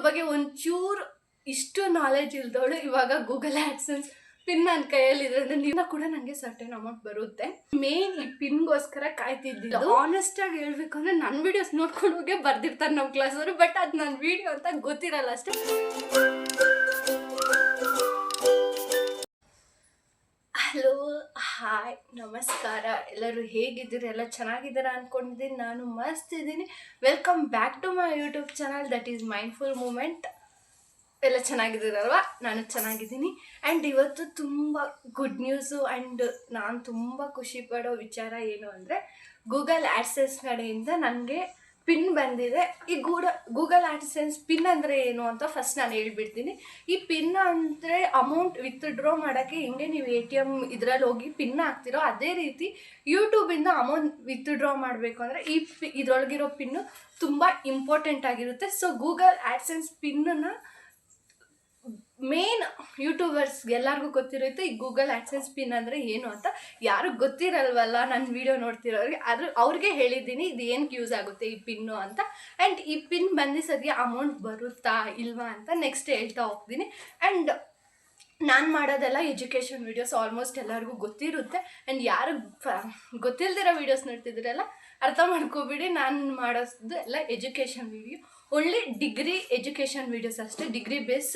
ಬಗ್ಗೆ ಒಂಚೂರು ಇಷ್ಟು ನಾಲೆಜ್ ಇಲ್ದವಳು ಇವಾಗ ಗೂಗಲ್ ಆಡ್ಸನ್ಸ್ ಪಿನ್ ನನ್ನ ಕೈಯಲ್ಲಿದೆ ಅಂದ್ರೆ ನಿನ್ನ ಕೂಡ ನನಗೆ ಸರ್ಟೇನ್ ಅಮೌಂಟ್ ಬರುತ್ತೆ. ಮೇನ್ ಈ ಪಿನ್ಗೋಸ್ಕರ ಕಾಯ್ತಿದ್ದಿಲ್ಲ ಆನೆಸ್ಟ್ ಆಗಿ ಹೇಳ್ಬೇಕು ಅಂದ್ರೆ ನನ್ನ ವಿಡಿಯೋಸ್ ನೋಡ್ಕೊಂಡು ಹೋಗಿ ಬರ್ದಿರ್ತಾರೆ ನಮ್ಮ ಕ್ಲಾಸ್ ಅವರು ಬಟ್ ಅದು ನನ್ನ ವಿಡಿಯೋ ಅಂತ ಗೊತ್ತಿರಲ್ಲ ಅಷ್ಟೇ. ನಮಸ್ಕಾರ. ಎಲ್ಲರೂ ಹೇಗಿದ್ದೀರಿ? ಎಲ್ಲ ಚೆನ್ನಾಗಿದ್ದೀರಾ ಅಂದ್ಕೊಂಡಿದ್ದೀನಿ ನಾನು ಮಸ್ತ್ ಇದ್ದೀನಿ. Welcome back to my YouTube channel that is mindful moment ಎಲ್ಲ ಚೆನ್ನಾಗಿದ್ದೀರಲ್ವ? ನಾನು ಚೆನ್ನಾಗಿದ್ದೀನಿ. ಆ್ಯಂಡ್ ಇವತ್ತು ತುಂಬ ಗುಡ್ ನ್ಯೂಸು ಆ್ಯಂಡ್ ನಾನು ತುಂಬ ಖುಷಿ ಪಡೋ ವಿಚಾರ ಏನು ಅಂದರೆ ಗೂಗಲ್ ಆ್ಯಡ್ಸಸ್ ಕಡೆಯಿಂದ ನನಗೆ ಪಿನ್ ಬಂದಿದೆ. ಈ ಗೂಡ, ಗೂಗಲ್ ಆಡ್ಸೆನ್ಸ್ ಪಿನ್ ಅಂದರೆ ಏನು ಅಂತ ಫಸ್ಟ್ ನಾನು ಹೇಳ್ಬಿಡ್ತೀನಿ. ಈ ಪಿನ್ ಅಂದರೆ ಅಮೌಂಟ್ ವಿತ್ಡ್ರಾ ಮಾಡೋಕ್ಕೆ ಹೆಂಗೆ ನೀವು ಎ ಟಿ ಎಂ ಇದರಲ್ಲಿ ಹೋಗಿ ಪಿನ್ ಹಾಕ್ತಿರೋ ಅದೇ ರೀತಿ ಯೂಟ್ಯೂಬಿಂದ ಅಮೌಂಟ್ ವಿತ್ಡ್ರಾ ಮಾಡಬೇಕು ಅಂದರೆ ಈ ಪಿ, ಇದರೊಳಗಿರೋ ಪಿನ್ನು ತುಂಬ ಇಂಪಾರ್ಟೆಂಟ್ ಆಗಿರುತ್ತೆ. ಸೊ ಗೂಗಲ್ ಆಡ್ಸೆನ್ಸ್ ಪಿನ್ನನ್ನು ಮೇನ್ ಯೂಟ್ಯೂಬರ್ಸ್ಗೆ ಎಲ್ಲರಿಗೂ ಗೊತ್ತಿರುತ್ತೆ, ಈ ಗೂಗಲ್ ಆ್ಯಡ್ಸೆನ್ಸ್ ಪಿನ್ ಅಂದರೆ ಏನು ಅಂತ. ಯಾರು ಗೊತ್ತಿರಲ್ವಲ್ಲ ನನ್ನ ವಿಡಿಯೋ ನೋಡ್ತಿರೋರಿಗೆ ಅದ್ರ ಅವ್ರಿಗೆ ಹೇಳಿದ್ದೀನಿ, ಇದು ಏನಕ್ಕೆ ಯೂಸ್ ಆಗುತ್ತೆ ಈ ಪಿನ್ನು ಅಂತ. ಆ್ಯಂಡ್ ಈ ಪಿನ್ ಬಂದು ಸದ್ಯ ಅಮೌಂಟ್ ಬರುತ್ತಾ ಇಲ್ವಾ ಅಂತ ನೆಕ್ಸ್ಟ್ ಹೇಳ್ತಾ ಹೋಗ್ತೀನಿ. ಆ್ಯಂಡ್ ನಾನು ಮಾಡೋದೆಲ್ಲ ಎಜುಕೇಷನ್ ವೀಡಿಯೋಸ್ ಆಲ್ಮೋಸ್ಟ್ ಎಲ್ಲರಿಗೂ ಗೊತ್ತಿರುತ್ತೆ. ಆ್ಯಂಡ್ ಯಾರು ಗೊತ್ತಿಲ್ದಿರೋ ವೀಡಿಯೋಸ್ ನೋಡ್ತಿದ್ರೆಲ್ಲ ಅರ್ಥ ಮಾಡ್ಕೋಬಿಡಿ, ನಾನು ಮಾಡೋದು ಎಲ್ಲ education video only degree education videos ಅಷ್ಟೇ ಡಿಗ್ರಿ ಬೇಸ್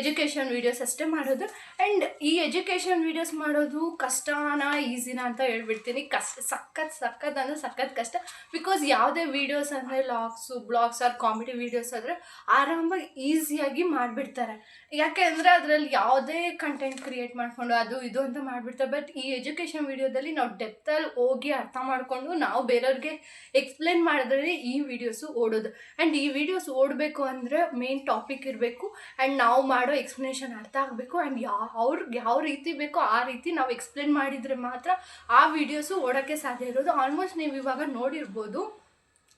ಎಜುಕೇಷನ್ ವೀಡಿಯೋಸ್ ಅಷ್ಟೇ ಮಾಡೋದು. ಆ್ಯಂಡ್ ಈ ಎಜುಕೇಷನ್ ವೀಡಿಯೋಸ್ ಮಾಡೋದು ಕಷ್ಟನಾ ಈಸಿನ ಅಂತ ಹೇಳ್ಬಿಡ್ತೀನಿ. ಕಷ್ಟ, ಸಖತ್ ಸಖತ್ ಅಂದರೆ ಸಖತ್ ಕಷ್ಟ. ಬಿಕಾಸ್ ಯಾವುದೇ ವೀಡಿಯೋಸ್ ಅಂದರೆ vlogs, blogs or comedy videos ಆದರೆ ಆರಾಮಾಗಿ ಈಸಿಯಾಗಿ ಮಾಡಿಬಿಡ್ತಾರೆ. ಯಾಕೆ ಅಂದರೆ ಅದರಲ್ಲಿ ಯಾವುದೇ ಕಂಟೆಂಟ್ ಕ್ರಿಯೇಟ್ ಮಾಡಿಕೊಂಡು ಅದು ಇದು ಅಂತ ಮಾಡಿಬಿಡ್ತಾರೆ. ಬಟ್ ಈ ಎಜುಕೇಷನ್ ವೀಡಿಯೋದಲ್ಲಿ ನಾವು ಡೆಪ್ತಲ್ಲಿ ಹೋಗಿ ಅರ್ಥ ಮಾಡಿಕೊಂಡು ನಾವು ಬೇರೆಯವ್ರಿಗೆ ಎಕ್ಸ್ಪ್ಲೇನ್ ಮಾಡಿದ್ರೆ ಈ ವೀಡಿಯೋಸು ಓಡೋದು. ಆ್ಯಂಡ್ ಈ ವಿಡಿಯೋಸ್ ಓಡಬೇಕು ಅಂದರೆ ಮೇನ್ ಟಾಪಿಕ್ ಇರಬೇಕು. ಆ್ಯಂಡ್ ನಾವು ಮಾಡೋ ಎಕ್ಸ್ಪ್ಲನೇಷನ್ ಅರ್ಥ ಆಗಬೇಕು. ಆ್ಯಂಡ್ ಯಾವ ಅವ್ರಿಗೆ ಯಾವ ರೀತಿ ಬೇಕೋ ಆ ರೀತಿ ನಾವು ಎಕ್ಸ್ಪ್ಲೇನ್ ಮಾಡಿದರೆ ಮಾತ್ರ ಆ ವಿಡಿಯೋಸು ಓಡೋಕ್ಕೆ ಸಾಧ್ಯ ಇರೋದು. ಆಲ್ಮೋಸ್ಟ್ ನೀವು ಇವಾಗ ನೋಡಿರ್ಬೋದು.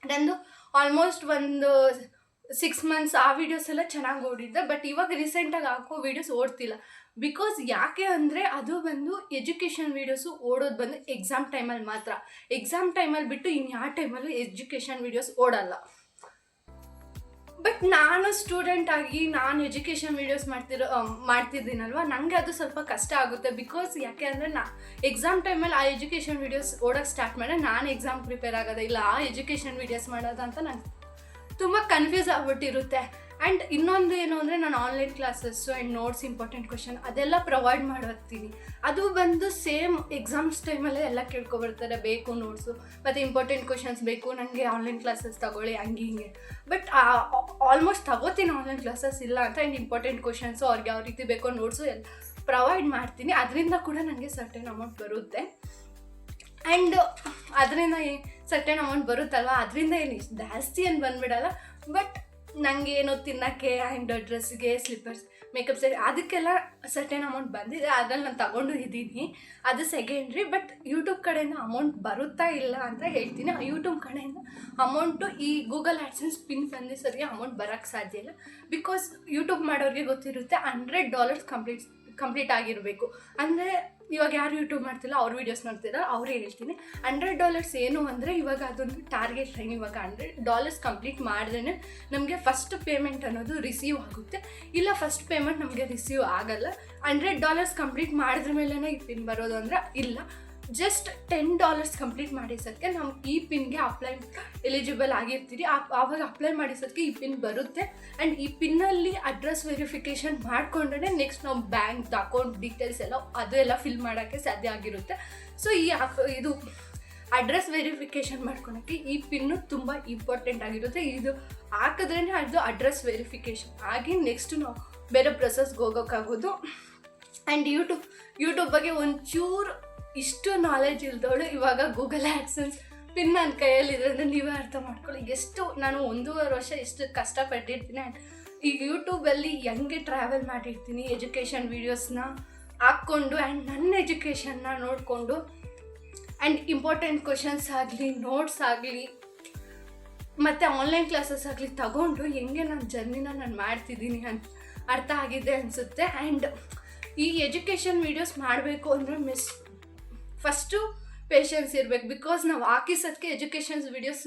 ನಂದು ಆಲ್ಮೋಸ್ಟ್ ಒಂದು ಸಿಕ್ಸ್ ಮಂತ್ಸ್ ಆ ವಿಡಿಯೋಸ್ ಎಲ್ಲ ಚೆನ್ನಾಗಿ ಓಡಿದ್ದೆ. ಬಟ್ ಇವಾಗ ರೀಸೆಂಟಾಗಿ ಹಾಕೋ ವೀಡಿಯೋಸ್ ಓಡ್ತಿಲ್ಲ. ಬಿಕಾಸ್ ಯಾಕೆ ಅಂದರೆ ಅದು ಬಂದು ಎಜುಕೇಷನ್ ವೀಡಿಯೋಸು ಓಡೋದು ಬಂದು ಎಕ್ಸಾಮ್ ಟೈಮಲ್ಲಿ ಮಾತ್ರ. ಎಕ್ಸಾಮ್ ಟೈಮಲ್ಲಿ ಬಿಟ್ಟು ಇನ್ನು ಯಾವ ಟೈಮಲ್ಲೂ ಎಜುಕೇಷನ್ ವೀಡಿಯೋಸ್ ಓಡಲ್ಲ. ಬಟ್ ನಾನು ಸ್ಟೂಡೆಂಟ್ ಆಗಿ ನಾನು ಎಜುಕೇಷನ್ ವೀಡಿಯೋಸ್ ಮಾಡ್ತಿರೋ ಮಾಡ್ತಿದ್ದೀನಲ್ವ? ನನಗೆ ಅದು ಸ್ವಲ್ಪ ಕಷ್ಟ ಆಗುತ್ತೆ ಬಿಕಾಸ್ ಯಾಕೆ ಅಂದರೆ ನಾ ಎಕ್ಸಾಮ್ ಟೈಮಲ್ಲಿ ಆ ಎಜುಕೇಷನ್ ವೀಡಿಯೋಸ್ ಓಡೋಕ್ಕೆ ಸ್ಟಾರ್ಟ್ ಮಾಡಿದ್ರೆ ನಾನು ಎಕ್ಸಾಮ್ ಪ್ರಿಪೇರ್ ಆಗೋದೇ ಇಲ್ಲ, ಆ ಎಜುಕೇಷನ್ ವೀಡಿಯೋಸ್ ಮಾಡೋದಂತ ನಂಗೆ ತುಂಬ ಕನ್ಫ್ಯೂಸ್ ಆಗ್ಬಿಟ್ಟಿರುತ್ತೆ. ಆ್ಯಂಡ್ ಇನ್ನೊಂದು ಏನು ಅಂದರೆ ನಾನು online classes and notes important question ಅದೆಲ್ಲ ಪ್ರೊವೈಡ್ ಮಾಡೋಗ್ತೀನಿ ಅದು ಬಂದು ಸೇಮ್ ಎಕ್ಸಾಮ್ಸ್ ಟೈಮಲ್ಲೇ ಎಲ್ಲ ಕೇಳ್ಕೊಬರ್ತಾರೆ, ಬೇಕು ನೋಟ್ಸು ಮತ್ತು ಇಂಪಾರ್ಟೆಂಟ್ ಕ್ವಶನ್ಸ್ ಬೇಕು ನನಗೆ ಆನ್ಲೈನ್ ಕ್ಲಾಸಸ್ ತಗೊಳ್ಳಿ, ಹಂಗೆ ಹಿಂಗೆ. ಬಟ್ ಆಲ್ಮೋಸ್ಟ್ ತಗೋತೀನಿ ಆನ್ಲೈನ್ ಕ್ಲಾಸಸ್ ಇಲ್ಲ ಅಂತ ಆ್ಯಂಡ್ ಇಂಪಾರ್ಟೆಂಟ್ ಕ್ವಶನ್ಸು ಅವ್ರಿಗೆ ಯಾವ ರೀತಿ ಬೇಕೋ ನೋಟ್ಸು ಎಲ್ಲ ಪ್ರೊವೈಡ್ ಮಾಡ್ತೀನಿ. ಅದರಿಂದ ಕೂಡ ನನಗೆ ಸರ್ಟೆನ್ ಅಮೌಂಟ್ ಬರುತ್ತೆ. ಆ್ಯಂಡ್ ಅದರಿಂದ ಸರ್ಟೆನ್ ಅಮೌಂಟ್ ಬರುತ್ತಲ್ವ? ಅದರಿಂದ ಏನು ಜಾಸ್ತಿ ಏನು ಬಂದುಬಿಡಲ್ಲ. ಬಟ್ ನನಗೆ ಏನೋ ತಿನ್ನೋಕ್ಕೆ ಆ್ಯಂಡ್ ಡ್ರೆಸ್ಗೆ ಸ್ಲಿಪ್ಪರ್ಸ್ ಮೇಕಪ್ ಸೆಟ್ ಅದಕ್ಕೆಲ್ಲ ಸರ್ಟೆನ್ ಅಮೌಂಟ್ ಬಂದಿದೆ. ಅದ್ರಲ್ಲಿ ನಾನು ತಗೊಂಡು ಇದ್ದೀನಿ. ಅದು ಸೆಕೆಂಡ್ರಿ ಬಟ್ ಯೂಟ್ಯೂಬ್ ಕಡೆಯಿಂದ ಅಮೌಂಟ್ ಬರುತ್ತಾ ಇಲ್ಲ ಅಂತ ಹೇಳ್ತೀನಿ. ಆ ಯೂಟ್ಯೂಬ್ ಕಡೆಯಿಂದ ಅಮೌಂಟು ಈ ಗೂಗಲ್ ಆ್ಯಡ್ಸನ್ಸ್ ಪಿನ್ ಬಂದು ಸರಿಗೆ ಅಮೌಂಟ್ ಬರೋಕ್ಕೆ ಸಾಧ್ಯ ಇಲ್ಲ. ಬಿಕಾಸ್ ಯೂಟ್ಯೂಬ್ ಮಾಡೋರಿಗೆ ಗೊತ್ತಿರುತ್ತೆ ಹಂಡ್ರೆಡ್ ಡಾಲರ್ಸ್ ಕಂಪ್ಲೀಟ್ ಕಂಪ್ಲೀಟ್ ಆಗಿರಬೇಕು. ಅಂದರೆ ಇವಾಗ ಯಾರು ಯೂಟ್ಯೂಬ್ ಮಾಡ್ತಿಲ್ಲ, ಅವ್ರ ವೀಡಿಯೋಸ್ ನೋಡ್ತಿಲ್ಲ ಅವ್ರಿಗೆ ಹೇಳ್ತೀನಿ ಹಂಡ್ರೆಡ್ ಡಾಲರ್ಸ್ ಏನು ಅಂದರೆ ಇವಾಗ ಅದೊಂದು ಟಾರ್ಗೆಟ್ ಲೈನ್ ಇವಾಗ ಹಂಡ್ರೆಡ್ ಡಾಲರ್ಸ್ ಕಂಪ್ಲೀಟ್ ಮಾಡಿದ್ರೆ ನಮಗೆ ಫಸ್ಟ್ ಪೇಮೆಂಟ್ ಅನ್ನೋದು ರಿಸೀವ್ ಆಗುತ್ತೆ. ಇಲ್ಲ ಫಸ್ಟ್ ಪೇಮೆಂಟ್ ನಮಗೆ ರಿಸೀವ್ ಆಗಲ್ಲ. ಹಂಡ್ರೆಡ್ ಡಾಲರ್ಸ್ ಕಂಪ್ಲೀಟ್ ಮಾಡಿದ್ರ ಮೇಲೇ ಈ ಬರೋದು ಅಂದರೆ ಇಲ್ಲ. ಜಸ್ಟ್ ಟೆನ್ ಡಾಲರ್ಸ್ ಕಂಪ್ಲೀಟ್ ಮಾಡಿಸೋದಕ್ಕೆ ನಮ್ಮ ಈ ಪಿನ್ಗೆ ಅಪ್ಲೈ ಎಲಿಜಿಬಲ್ ಆಗಿರ್ತೀರಿ. ಆವಾಗ ಅಪ್ಲೈ ಮಾಡಿಸೋದಕ್ಕೆ ಈ ಪಿನ್ ಬರುತ್ತೆ. ಆ್ಯಂಡ್ ಈ ಪಿನ್ನಲ್ಲಿ ಅಡ್ರೆಸ್ ವೆರಿಫಿಕೇಷನ್ ಮಾಡಿಕೊಂಡ್ರೆ ನೆಕ್ಸ್ಟ್ ನಾವು ಬ್ಯಾಂಕ್ದು ಅಕೌಂಟ್ ಡೀಟೇಲ್ಸ್ ಎಲ್ಲ, ಅದು ಎಲ್ಲ ಫಿಲ್ ಮಾಡೋಕ್ಕೆ ಸಾಧ್ಯ ಆಗಿರುತ್ತೆ. ಸೊ ಈ ಇದು ಅಡ್ರೆಸ್ ವೆರಿಫಿಕೇಷನ್ ಮಾಡ್ಕೊಳಕ್ಕೆ ಈ ಪಿನ್ನು ತುಂಬ ಇಂಪಾರ್ಟೆಂಟ್ ಆಗಿರುತ್ತೆ. ಇದು ಹಾಕಿದ್ರೇ ಅದು ಅಡ್ರೆಸ್ ವೆರಿಫಿಕೇಷನ್ ಆಗಿ ನೆಕ್ಸ್ಟ್ ನಾವು ಬೇರೆ ಪ್ರೊಸೆಸ್ಗೆ ಹೋಗೋಕ್ಕಾಗೋದು. ಆ್ಯಂಡ್ ಯೂಟ್ಯೂಬ್ ಯೂಟ್ಯೂಬ್ ಬಗ್ಗೆ ಒಂಚೂರು ಇಷ್ಟು ನಾಲೆಜ್ ಇಲ್ದವಳು ಇವಾಗ ಗೂಗಲ್ ಆ್ಯಡ್ಸನ್ಸ್ ಪಿನ್ ನನ್ನ ಕೈಯಲ್ಲಿದೆ ಅಂದರೆ ನೀವೇ ಅರ್ಥ ಮಾಡ್ಕೊಳ್ಳಿ. ಎಷ್ಟು ನಾನು ಒಂದೂವರೆ ವರ್ಷ ಎಷ್ಟು ಕಷ್ಟಪಟ್ಟಿರ್ತೀನಿ ಆ್ಯಂಡ್ ಈಗ ಯೂಟ್ಯೂಬಲ್ಲಿ ಹೆಂಗೆ ಟ್ರಾವೆಲ್ ಮಾಡಿರ್ತೀನಿ ಎಜುಕೇಷನ್ ವೀಡಿಯೋಸ್ನ ಹಾಕ್ಕೊಂಡು ಆ್ಯಂಡ್ ನನ್ನ ಎಜುಕೇಷನ್ನ ನೋಡಿಕೊಂಡು ಆ್ಯಂಡ್ ಇಂಪಾರ್ಟೆಂಟ್ ಕ್ವಶನ್ಸ್ ಆಗಲಿ ನೋಟ್ಸ್ ಆಗಲಿ, ಮತ್ತು ಆನ್ಲೈನ್ ಕ್ಲಾಸಸ್ ಆಗಲಿ ತಗೊಂಡು ಹೆಂಗೆ ನನ್ನ ಜರ್ನಿನ ನಾನು ಮಾಡ್ತಿದ್ದೀನಿ ಅಂತ ಅರ್ಥ ಆಗಿದೆ ಅನಿಸುತ್ತೆ. ಆ್ಯಂಡ್ ಈ ಎಜುಕೇಷನ್ ವೀಡಿಯೋಸ್ ಮಾಡಬೇಕು ಅಂದರೆ ಮಿಸ್ ಫಸ್ಟು ಪೇಷನ್ಸ್ ಇರಬೇಕು ಬಿಕಾಸ್ ನಾವು ಹಾಕಿಸೋದಕ್ಕೆ ಎಜುಕೇಷನ್ಸ್ ವೀಡಿಯೋಸ್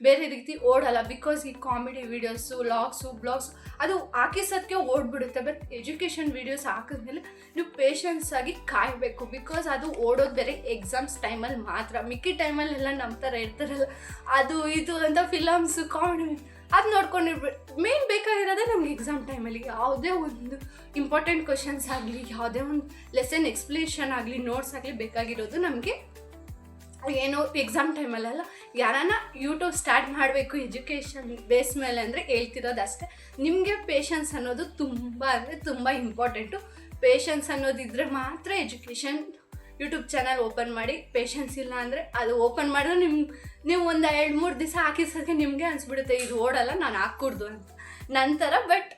ಬೇರೆ ರೀತಿ ಓಡಲ್ಲ ಬಿಕಾಸ್ ಈ ಕಾಮಿಡಿ ವೀಡಿಯೋಸು ಲಾಗ್ಸು ಬ್ಲಾಗ್ಸ್ ಅದು ಹಾಕಿಸೋದಕ್ಕೆ ಓಡ್ಬಿಡುತ್ತೆ. ಬಟ್ ಎಜುಕೇಷನ್ ವೀಡಿಯೋಸ್ ಹಾಕಿದ್ಮೇಲೆ ನೀವು ಪೇಷನ್ಸ್ ಆಗಿ ಕಾಯಬೇಕು ಬಿಕಾಸ್ ಅದು ಓಡೋದು ಬೇರೆ ಎಕ್ಸಾಮ್ಸ್ ಟೈಮಲ್ಲಿ ಮಾತ್ರ. ಮಿಕ್ಕಿ ಟೈಮಲ್ಲೆಲ್ಲ ನಮ್ಮ ಥರ ಇರ್ತಾರಲ್ಲ, ಅದು ಇದು ಅಂತ ಫಿಲಮ್ಸು ಕಾಮಿಡಿ ಅದು ನೋಡ್ಕೊಂಡಿರ್ಬಿಟ್ಟು ಮೇನ್ ಬೇಕಾಗಿರೋದೇ ನಮ್ಗೆ ಎಕ್ಸಾಮ್ ಟೈಮಲ್ಲಿ ಯಾವುದೇ ಒಂದು ಇಂಪಾರ್ಟೆಂಟ್ ಕ್ವಶನ್ಸ್ ಆಗಲಿ, ಯಾವುದೇ ಒಂದು ಲೆಸನ್ ಎಕ್ಸ್ಪ್ಲೇಷನ್ ಆಗಲಿ ನೋಟ್ಸ್ ಆಗಲಿ ಬೇಕಾಗಿರೋದು ನಮಗೆ ಏನೋ ಎಕ್ಸಾಮ್ ಟೈಮಲ್ಲೆಲ್ಲ ಯಾರನ್ನ ಯೂಟ್ಯೂಬ್ ಸ್ಟಾರ್ಟ್ ಮಾಡಬೇಕು ಎಜುಕೇಷನ್ ಬೇಸ್ ಮೇಲೆ ಅಂದರೆ ಹೇಳ್ತಿರೋದು ಅಷ್ಟೇ. ನಿಮಗೆ ಪೇಷನ್ಸ್ ಅನ್ನೋದು ತುಂಬ ಅಂದರೆ ತುಂಬ ಇಂಪಾರ್ಟೆಂಟು ಪೇಷನ್ಸ್ ಅನ್ನೋದಿದ್ದರೆ ಮಾತ್ರ ಎಜುಕೇಷನ್ ಯೂಟ್ಯೂಬ್ ಚಾನಲ್ ಓಪನ್ ಮಾಡಿ ಪೇಷನ್ಸ್ ಇಲ್ಲ ಅಂದರೆ ಅದು ಓಪನ್ ಮಾಡಿದ್ರೆ ನಿಮ್ಮ ನೀವು ಒಂದು ಎರಡು ಮೂರು ದಿವಸ ಹಾಕಿಸೋಕ್ಕೆ ನಿಮಗೆ ಅನಿಸ್ಬಿಡುತ್ತೆ, ಇದು ಓಡಲ್ಲ, ನಾನು ಹಾಕ್ಕೊಡ್ದು ಅಂತ. ನಂತರ ಬಟ್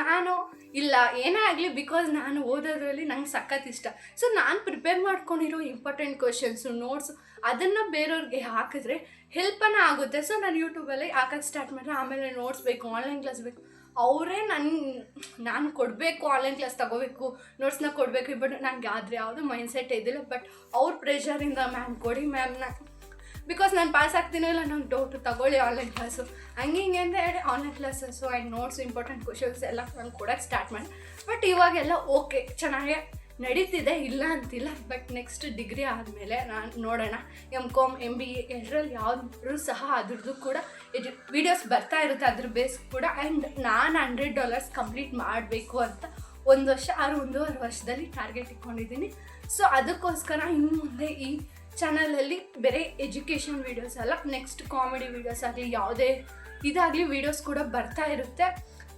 ನಾನು ಇಲ್ಲ, ಏನೇ ಆಗಲಿ ಬಿಕಾಸ್ ನಾನು ಓದೋದ್ರಲ್ಲಿ ನಂಗೆ ಸಖತ್ ಇಷ್ಟ. ಸೊ ನಾನು ಪ್ರಿಪೇರ್ ಮಾಡ್ಕೊಂಡಿರೋ ಇಂಪಾರ್ಟೆಂಟ್ ಕ್ವಶನ್ಸು ನೋಟ್ಸು ಅದನ್ನು ಬೇರೆಯವ್ರಿಗೆ ಹಾಕಿದ್ರೆ ಹೆಲ್ಪನ್ನು ಆಗುತ್ತೆ. ಸೊ ನಾನು ಯೂಟ್ಯೂಬಲ್ಲಿ ಹಾಕೋಕ್ಕೆ ಸ್ಟಾರ್ಟ್ ಮಾಡಿದ್ರೆ ಆಮೇಲೆ ನೋಟ್ಸ್ ಬೇಕು ಆನ್ಲೈನ್ ಕ್ಲಾಸ್ ಬೇಕು. ಅವರೇ ನನ್ನ ನಾನು ಕೊಡಬೇಕು ಆನ್ಲೈನ್ ಕ್ಲಾಸ್ ತಗೋಬೇಕು ನೋಟ್ಸ್ನ ಕೊಡಬೇಕು ಬಟ್ ನನಗೆ ಆದರೆ ಯಾವುದು ಮೈಂಡ್ಸೆಟ್ ಇದ್ದಿಲ್ಲ ಬಟ್ ಅವ್ರ ಪ್ರೆಷರಿಂದ ಮ್ಯಾಮ್ ಕೊಡಿ ನಾ. ಬಿಕಾಸ್ ನಾನು ಪಾಸ್ ಆಗ್ತೀನೋ ಇಲ್ಲ ನಂಗೆ ಡೌಟ್ ತಗೊಳ್ಳಿ ಆನ್ಲೈನ್ ಕ್ಲಾಸು ಹಂಗೆ ಹಿಂಗೆ ಅಂತ ಹೇಳಿ online classes and notes important questions ಎಲ್ಲ ನಾನು ಕೊಡೋಕ್ಕೆ ಸ್ಟಾರ್ಟ್ ಮಾಡಿ. ಬಟ್ ಇವಾಗೆಲ್ಲ ಓಕೆ ಚೆನ್ನಾಗೇ ನಡೀತಿದೆ, ಇಲ್ಲ ಅಂತಿಲ್ಲ. ಬಟ್ ನೆಕ್ಸ್ಟ್ ಡಿಗ್ರಿ ಆದಮೇಲೆ ನಾನು ನೋಡೋಣ. M Com M B A ಎರಡರಲ್ಲಿ ಯಾವ್ದು ಸಹ ಅದ್ರದ್ದು ಕೂಡ ಎಜು ವೀಡಿಯೋಸ್ ಬರ್ತಾ ಇರುತ್ತೆ ಅದ್ರ ಬೇಸ್ ಕೂಡ. ಆ್ಯಂಡ್ ನಾನು ಹಂಡ್ರೆಡ್ ಡಾಲರ್ಸ್ ಕಂಪ್ಲೀಟ್ ಮಾಡಬೇಕು ಅಂತ ಒಂದು ವರ್ಷ, ಆರು ಒಂದೂವರೆ ವರ್ಷದಲ್ಲಿ ಟಾರ್ಗೆಟ್ ಇಟ್ಕೊಂಡಿದ್ದೀನಿ. ಸೊ ಅದಕ್ಕೋಸ್ಕರ ಇನ್ನು ಮುಂದೆ ಈ ಚಾನಲಲ್ಲಿ ಬೇರೆ ಎಜುಕೇಷನ್ ವೀಡಿಯೋಸ್ ಅಲ್ಲ ನೆಕ್ಸ್ಟ್ ಕಾಮಿಡಿ ವೀಡಿಯೋಸ್ ಆಗಲಿ, ಯಾವುದೇ ಇದಾಗಲಿ ವೀಡಿಯೋಸ್ ಕೂಡ ಬರ್ತಾ ಇರುತ್ತೆ.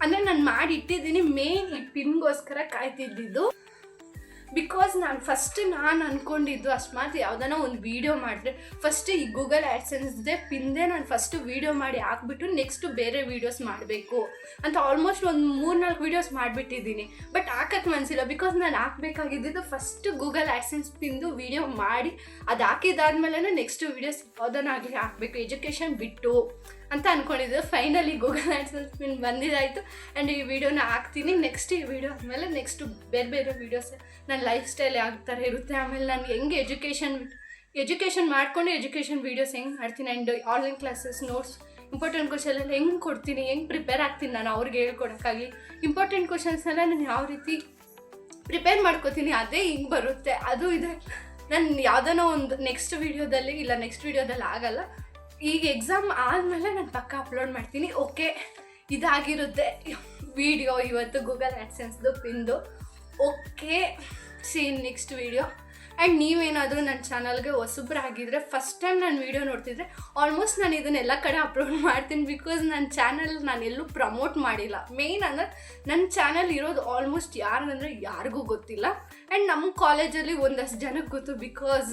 ಅಂದರೆ ನಾನು ಮಾಡಿ ಇಟ್ಟಿದ್ದೀನಿ ಮೇನ್ ಈ ಪಿನ್ಗೋಸ್ಕರ ಕಾಯ್ತಿದ್ದಿದ್ದು. ಬಿಕಾಸ್ ನಾನು ಫಸ್ಟ್ ನಾನು ಅಂದ್ಕೊಂಡಿದ್ದು ಅಸ್ಮಾತ್ ಯಾವುದಾನ ಒಂದು ವೀಡಿಯೋ ಮಾಡಿದ್ರೆ ಫಸ್ಟ್ ಈ ಗೂಗಲ್ ಆ್ಯಡ್ಸೆನ್ಸ್ದೆ ಪಿಂದೆ ನಾನು ಫಸ್ಟು ವೀಡಿಯೋ ಮಾಡಿ ಹಾಕ್ಬಿಟ್ಟು ನೆಕ್ಸ್ಟು ಬೇರೆ ವೀಡಿಯೋಸ್ ಮಾಡಬೇಕು. ಅಂತ ಆಲ್ಮೋಸ್ಟ್ ಒಂದು ಮೂರು ನಾಲ್ಕು ವೀಡಿಯೋಸ್ ಮಾಡಿಬಿಟ್ಟಿದ್ದೀನಿ. ಬಟ್ ಹಾಕಕ್ಕೆ ಮನಸ್ಸಿಲ್ಲ ಬಿಕಾಸ್ ನಾನು ಹಾಕಬೇಕಾಗಿದ್ದು ಫಸ್ಟ್ ಗೂಗಲ್ ಆ್ಯಡ್ಸೆನ್ಸ್ ಪಿಂದು ವೀಡಿಯೋ ಮಾಡಿ ಅದು ಹಾಕಿದಾದ್ಮೇಲೆ ನೆಕ್ಸ್ಟ್ ವೀಡಿಯೋಸ್ ಯಾವುದನ್ನಾಗಲಿ ಹಾಕಬೇಕು. ಎಜುಕೇಷನ್ ಬಿಟ್ಟು. ಅಂತ ಅಂದ್ಕೊಂಡಿದ್ದೆ ಫೈನಲಿ ಗೂಗಲ್ ಆ್ಯಡ್ಸನ್ಸ್ ಬಂದಿದ್ದಾಯಿತು ಆ್ಯಂಡ್ ಈ ವಿಡಿಯೋನ ಹಾಕ್ತೀನಿ. ನೆಕ್ಸ್ಟ್ ಈ ವಿಡಿಯೋ ಆದಮೇಲೆ ನೆಕ್ಸ್ಟ್ ಬೇರೆ ಬೇರೆ ವೀಡಿಯೋಸ್ ನನ್ನ ಲೈಫ್ ಸ್ಟೈಲ್ ಯಾವ ಥರ ಇರುತ್ತೆ, ಆಮೇಲೆ ನಾನು ಹೆಂಗೆ ಎಜುಕೇಷನ್ ಎಜುಕೇಷನ್ ಮಾಡಿಕೊಂಡು ಎಜುಕೇಷನ್ ವೀಡಿಯೋಸ್ ಹೆಂಗೆ ಮಾಡ್ತೀನಿ and online classes notes important question ಎಲ್ಲ ಹೆಂಗೆ ಕೊಡ್ತೀನಿ, ಹೆಂಗೆ ಪ್ರಿಪೇರ್ ಆಗ್ತೀನಿ ನಾನು ಅವ್ರಿಗೆ ಹೇಳ್ಕೊಡೋಕ್ಕಾಗಲಿ ಇಂಪಾರ್ಟೆಂಟ್ ಕ್ವಶನ್ಸ್ನೆಲ್ಲ ನಾನು ಯಾವ ರೀತಿ ಪ್ರಿಪೇರ್ ಮಾಡ್ಕೋತೀನಿ ಅದೇ ಹಿಂಗೆ ಬರುತ್ತೆ. ಅದು ಇದೆ. ನಾನು ಯಾವುದೋ ಒಂದು ನೆಕ್ಸ್ಟ್ ವೀಡಿಯೋದಲ್ಲಿ ಇಲ್ಲ ನೆಕ್ಸ್ಟ್ ವೀಡಿಯೋದಲ್ಲಿ ಆಗಲ್ಲ. ಈಗ ಎಕ್ಸಾಮ್ ಆದಮೇಲೆ ನಾನು ಪಕ್ಕ ಅಪ್ಲೋಡ್ ಮಾಡ್ತೀನಿ. ಓಕೆ ಇದಾಗಿರುತ್ತೆ ವಿಡಿಯೋ ಇವತ್ತು ಗೂಗಲ್ ಆ್ಯಡ್ಸೆನ್ಸ್ದು ಪಿಂದು okay seen next video and ನೀವೇನಾದರೂ ನನ್ನ ಚಾನಲ್ಗೆ ಹೊಸಬ್ರಾಗಿದ್ದರೆ ಫಸ್ಟ್ ಟೈಮ್ ನಾನು ವೀಡಿಯೋ ನೋಡ್ತಿದ್ರೆ ಆಲ್ಮೋಸ್ಟ್ ನಾನು ಇದನ್ನೆಲ್ಲ ಕಡೆ ಅಪ್ಲೋಡ್ ಮಾಡ್ತೀನಿ ಬಿಕಾಸ್ ನನ್ನ ಚಾನಲ್ ನಾನು ಎಲ್ಲೂ ಪ್ರಮೋಟ್ ಮಾಡಿಲ್ಲ. ಮೇಯ್ನ್ ಅಂದರೆ ನನ್ನ ಚಾನಲ್ ಇರೋದು ಆಲ್ಮೋಸ್ಟ್ ಯಾರಂದರೆ ಯಾರಿಗೂ ಗೊತ್ತಿಲ್ಲ. ಆ್ಯಂಡ್ ನಮ್ಮ ಕಾಲೇಜಲ್ಲಿ ಒಂದಷ್ಟು ಜನಕ್ಕೆ ಗೊತ್ತು ಬಿಕಾಸ್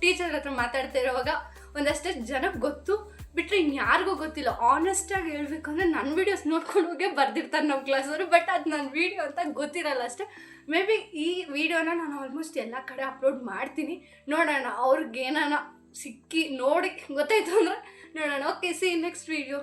ಟೀಚರ್ ಹತ್ರ ಮಾತಾಡ್ತಾ ಇರೋವಾಗ ಒಂದಷ್ಟು ಜನಕ್ಕೆ ಗೊತ್ತು. ಬಿಟ್ಟರೆ ಇನ್ಯಾರಿಗೂ ಗೊತ್ತಿಲ್ಲ. ಆನೆಸ್ಟಾಗಿ ಹೇಳ್ಬೇಕಂದ್ರೆ ನನ್ನ ವೀಡಿಯೋಸ್ ನೋಡ್ಕೊಂಡು ಹೋಗೇ ಬರ್ದಿರ್ತಾರೆ ನಮ್ಮ ಕ್ಲಾಸವರು ಬಟ್ ಅದು ನನ್ನ ವೀಡಿಯೋ ಅಂತ ಗೊತ್ತಿರಲ್ಲ ಅಷ್ಟೇ. ಮೇ ಬಿ ಈ ವಿಡಿಯೋನ ನಾನು ಆಲ್ಮೋಸ್ಟ್ ಎಲ್ಲ ಕಡೆ ಅಪ್ಲೋಡ್ ಮಾಡ್ತೀನಿ. ನೋಡೋಣ ಅವ್ರಿಗೆ ಏನಾನ ಸಿಕ್ಕಿ ನೋಡಿ. ಗೊತ್ತಾಯ್ತು ಅಂದರೆ ನೋಡೋಣ. Okay C next video